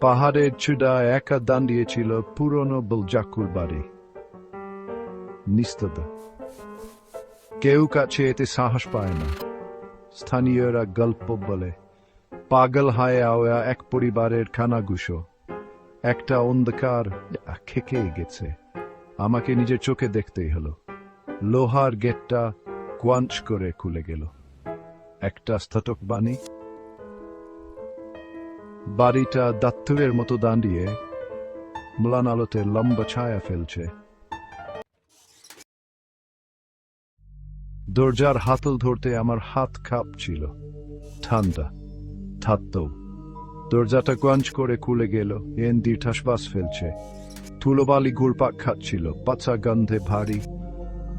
পাহাড়ের চূড়ায় একা দাঁড়িয়েছিল পুরনো বলজাকুর বাড়ি। নিস্তব্ধ। কেউ কাছে এতে সাহস পায় না। স্থানীয়রা গল্প বলে, পাগল হায় আওয়া এক পরিবারের খানাগুশো। একটা অন্ধকার খেকে গেছে। আমাকে নিজের চোখে দেখতেই হলো। লোহার গেটটা কোয়াঞ্চ করে খুলে গেল। একটা স্তটক বাণী বাড়িটা দাত্তুরের মতো দাঁড়িয়ে ম্লান আলোতে লম্বা ছায়া ফেলছে। দরজার হাতল ধরতে আমার হাত কাঁপছিল ঠান্ডা থাকতেও দরজাটা গঞ্জ করে খুলে গেল, এন দীর্ঘাশ্বাস ফেলছে। ধুলোবালি ঘুরপাক খাচ্ছিল পাচা গন্ধে ভারী,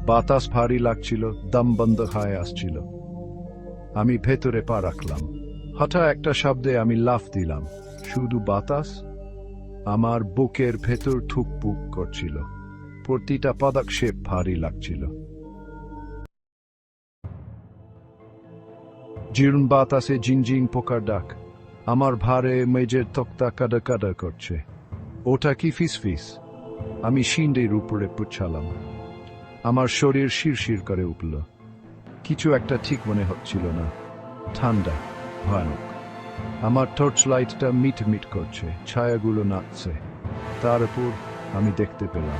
বাতাস ভারী লাগছিল, দম বন্ধ হয়ে আসছিল। আমি ভেতরে পা রাখলাম। হঠাৎ একটা শব্দে আমি লাফ দিলাম। শুধু বাতাস, আমার বুকের ভেতর ঠুকপুক করছিল। প্রতিটা পদক্ষেপ ভারী লাগছিল। জীর্ণ বাতাসে জিনজিন পোকার ডাক। আমার ভারে মেজের তক্তা কাদা কাদা করছে। ওটা কি ফিস ফিস? আমি শিন্ডের উপরে পুছালাম। আমার শরীর শিরশির করে উঠল। কিছু একটা ঠিক মনে হচ্ছিল না। ঠান্ডা। ভয়ানক। আমার টর্চ লাইটটা মিট মিট করছে, ছায়াগুলো নাচছে। তার উপর আমি দেখতে পেলাম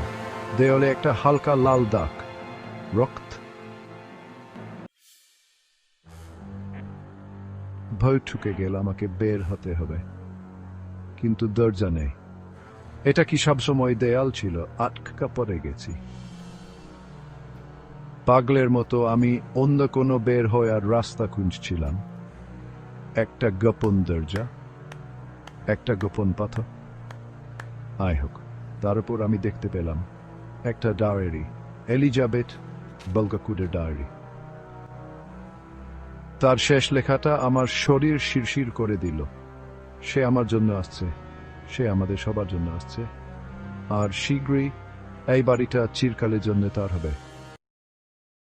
দেওয়ালে একটা হালকা লাল দাগ, রক্ত। ভয় ঠুকে গেল, আমাকে বের হতে হবে। কিন্তু দরজা নেই। এটা কি সবসময় দেয়াল ছিল? আটকা পড়ে গেছি। পাগলের মতো আমি অন্য কোনো বের হয়ে আর রাস্তা খুঁজছিলাম। একটা গোপন দরজা, একটা গোপন পাথর। আয় হোক, তার উপর আমি দেখতে পেলাম একটা ডায়েরি, এলিজাবেথ বলগাকুডের ডায়েরি। তার শেষ লেখাটা আমার শরীর শিরশির করে দিল। সে আমার জন্য আসছে, সে আমাদের সবার জন্য আসছে। আর শীঘ্রই এই বাড়িটা চিরকালের জন্য তার হবে।